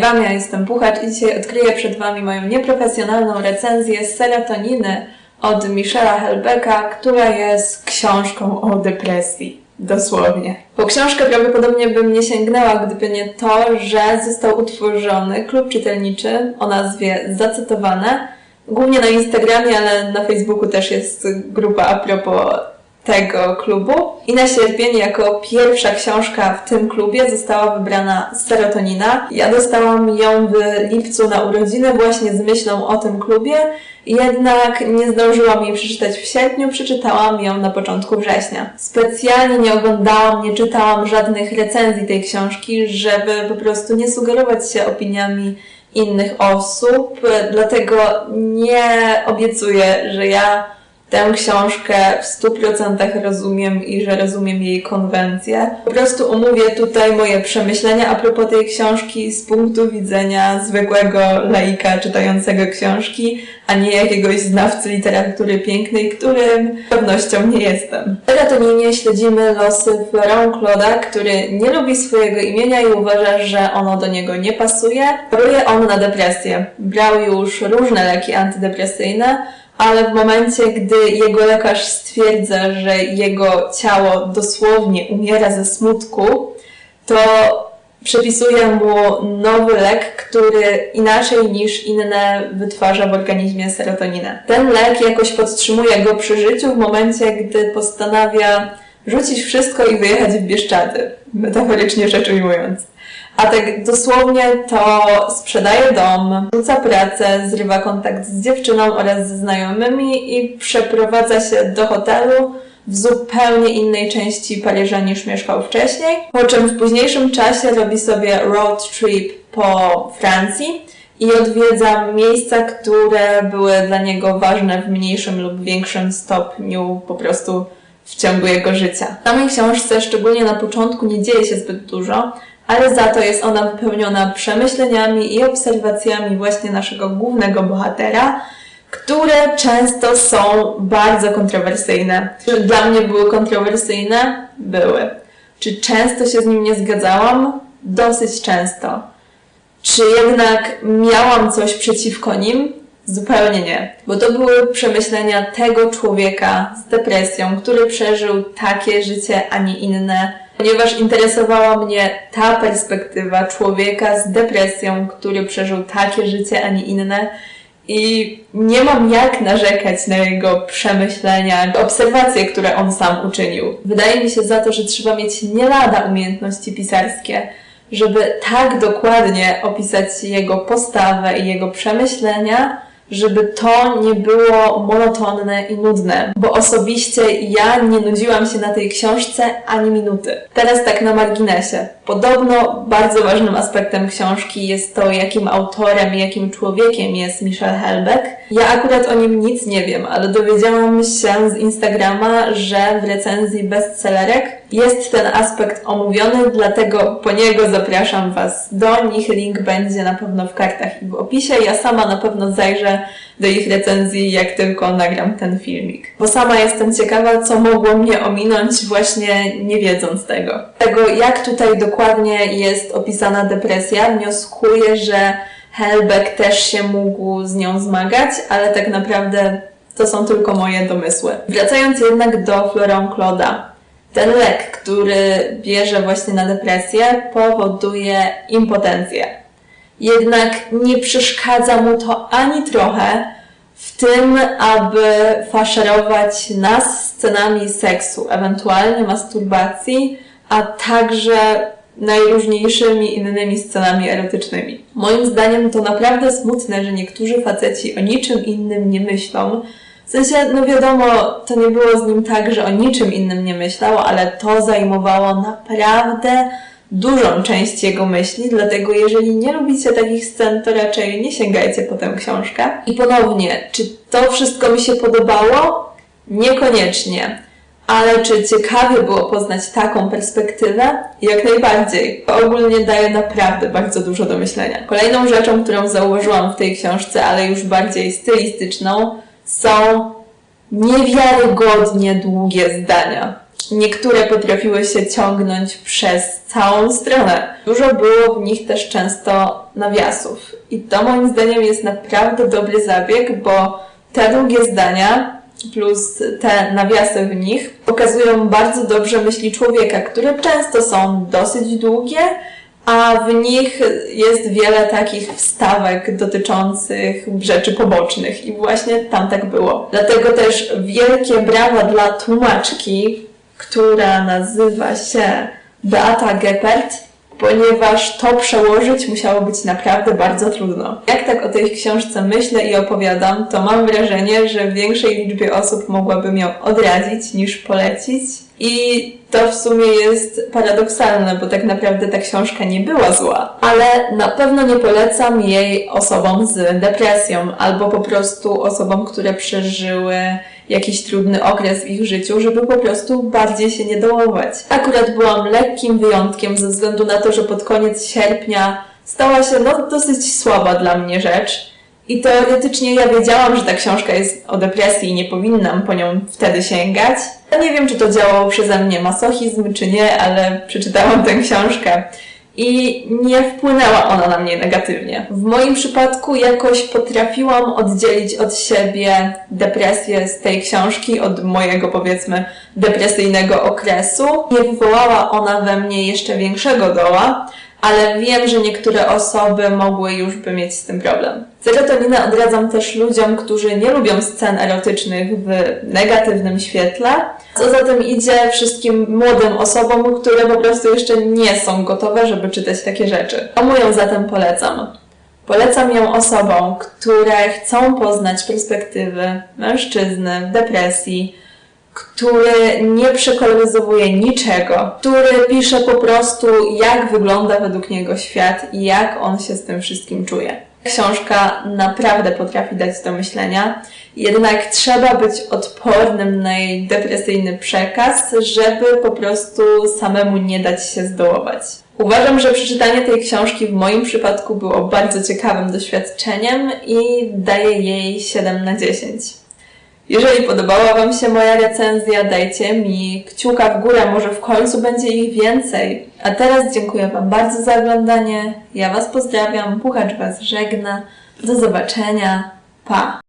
Wam, ja jestem Puchacz i dzisiaj odkryję przed Wami moją nieprofesjonalną recenzję serotoniny od Michela Helbecka, która jest książką o depresji. Dosłownie. Po książkę prawdopodobnie bym nie sięgnęła, gdyby nie to, że został utworzony klub czytelniczy o nazwie Zacytowane. Głównie na Instagramie, ale na Facebooku też jest grupa a propos tego klubu. I na sierpień jako pierwsza książka w tym klubie została wybrana Serotonina. Ja dostałam ją w lipcu na urodziny właśnie z myślą o tym klubie, jednak nie zdążyłam jej przeczytać w sierpniu, przeczytałam ją na początku września. Specjalnie nie oglądałam, nie czytałam żadnych recenzji tej książki, żeby po prostu nie sugerować się opiniami innych osób, dlatego nie obiecuję, że ja tę książkę w 100% rozumiem i że rozumiem jej konwencję. Po prostu omówię tutaj moje przemyślenia a propos tej książki z punktu widzenia zwykłego laika czytającego książki, a nie jakiegoś znawcy literatury pięknej, którym z pewnością nie jestem. W Serotoninie śledzimy losy Florent Claude'a, który nie lubi swojego imienia i uważa, że ono do niego nie pasuje. Choruje on na depresję. Brał już różne leki antydepresyjne, ale w momencie, gdy jego lekarz stwierdza, że jego ciało dosłownie umiera ze smutku, to przepisuje mu nowy lek, który inaczej niż inne wytwarza w organizmie serotoninę. Ten lek jakoś podtrzymuje go przy życiu w momencie, gdy postanawia rzucić wszystko i wyjechać w Bieszczady, metaforycznie rzecz ujmując. A tak dosłownie to sprzedaje dom, rzuca pracę, zrywa kontakt z dziewczyną oraz ze znajomymi i przeprowadza się do hotelu w zupełnie innej części Paryża niż mieszkał wcześniej, po czym w późniejszym czasie robi sobie road trip po Francji i odwiedza miejsca, które były dla niego ważne w mniejszym lub większym stopniu po prostu w ciągu jego życia. W samej książce, szczególnie na początku, nie dzieje się zbyt dużo, ale za to jest ona wypełniona przemyśleniami i obserwacjami właśnie naszego głównego bohatera, które często są bardzo kontrowersyjne. Czy dla mnie były kontrowersyjne? Były. Czy często się z nim nie zgadzałam? Dosyć często. Czy jednak miałam coś przeciwko nim? Zupełnie nie, bo to były przemyślenia tego człowieka z depresją, który przeżył takie życie, a nie inne, ponieważ interesowała mnie ta perspektywa człowieka z depresją, który przeżył takie życie, a nie inne. I nie mam jak narzekać na jego przemyślenia, obserwacje, które on sam uczynił. Wydaje mi się za to, że trzeba mieć nie lada umiejętności pisarskie, żeby tak dokładnie opisać jego postawę i jego przemyślenia, żeby to nie było monotonne i nudne, bo osobiście ja nie nudziłam się na tej książce ani minuty. Teraz tak na marginesie. Podobno bardzo ważnym aspektem książki jest to, jakim autorem i jakim człowiekiem jest Michel Helbeck. Ja akurat o nim nic nie wiem, ale dowiedziałam się z Instagrama, że w recenzji bestsellerek jest ten aspekt omówiony, dlatego po niego zapraszam Was do nich. Link będzie na pewno w kartach i w opisie. Ja sama na pewno zajrzę do ich recenzji, jak tylko nagram ten filmik. Bo sama jestem ciekawa, co mogło mnie ominąć właśnie nie wiedząc tego. Tego, jak tutaj dokładnie jest opisana depresja, wnioskuję, że Helbeck też się mógł z nią zmagać, ale tak naprawdę to są tylko moje domysły. Wracając jednak do Florent Claude'a. Ten lek, który bierze właśnie na depresję, powoduje impotencję. Jednak nie przeszkadza mu to ani trochę w tym, aby faszerować nas scenami seksu, ewentualnie masturbacji, a także najróżniejszymi innymi scenami erotycznymi. Moim zdaniem to naprawdę smutne, że niektórzy faceci o niczym innym nie myślą, w sensie, no wiadomo, to nie było z nim tak, że o niczym innym nie myślał, ale to zajmowało naprawdę dużą część jego myśli, dlatego jeżeli nie lubicie takich scen, to raczej nie sięgajcie po tę książkę. I ponownie, czy to wszystko mi się podobało? Niekoniecznie. Ale czy ciekawie było poznać taką perspektywę? Jak najbardziej. Ogólnie daje naprawdę bardzo dużo do myślenia. Kolejną rzeczą, którą zauważyłam w tej książce, ale już bardziej stylistyczną, są niewiarygodnie długie zdania. Niektóre potrafiły się ciągnąć przez całą stronę. Dużo było w nich też często nawiasów. I to moim zdaniem jest naprawdę dobry zabieg, bo te długie zdania plus te nawiasy w nich pokazują bardzo dobrze myśli człowieka, które często są dosyć długie, a w nich jest wiele takich wstawek dotyczących rzeczy pobocznych i właśnie tam tak było. Dlatego też wielkie brawa dla tłumaczki, która nazywa się Beata Geppert, ponieważ to przełożyć musiało być naprawdę bardzo trudno. Jak tak o tej książce myślę i opowiadam, to mam wrażenie, że większej liczbie osób mogłabym ją odradzić niż polecić. I to w sumie jest paradoksalne, bo tak naprawdę ta książka nie była zła, ale na pewno nie polecam jej osobom z depresją albo po prostu osobom, które przeżyły jakiś trudny okres w ich życiu, żeby po prostu bardziej się nie dołować. Akurat byłam lekkim wyjątkiem ze względu na to, że pod koniec sierpnia stała się no dosyć słaba dla mnie rzecz. I teoretycznie ja wiedziałam, że ta książka jest o depresji i nie powinnam po nią wtedy sięgać. Ja nie wiem, czy to działało przeze mnie masochizm, czy nie, ale przeczytałam tę książkę i nie wpłynęła ona na mnie negatywnie. W moim przypadku jakoś potrafiłam oddzielić od siebie depresję z tej książki, od mojego powiedzmy depresyjnego okresu. Nie wywołała ona we mnie jeszcze większego doła, ale wiem, że niektóre osoby mogły już by mieć z tym problem. Serotoninę odradzam też ludziom, którzy nie lubią scen erotycznych w negatywnym świetle. Co za tym idzie wszystkim młodym osobom, które po prostu jeszcze nie są gotowe, żeby czytać takie rzeczy. Komu ją zatem polecam? Polecam ją osobom, które chcą poznać perspektywy mężczyzny w depresji, który nie przekoloryzowuje niczego, który pisze po prostu, jak wygląda według niego świat i jak on się z tym wszystkim czuje. Książka naprawdę potrafi dać do myślenia, jednak trzeba być odpornym na jej depresyjny przekaz, żeby po prostu samemu nie dać się zdołować. Uważam, że przeczytanie tej książki w moim przypadku było bardzo ciekawym doświadczeniem i daję jej 7 na 10. Jeżeli podobała Wam się moja recenzja, dajcie mi kciuka w górę, może w końcu będzie ich więcej. A teraz dziękuję Wam bardzo za oglądanie. Ja Was pozdrawiam, Puchacz Was żegna. Do zobaczenia. Pa!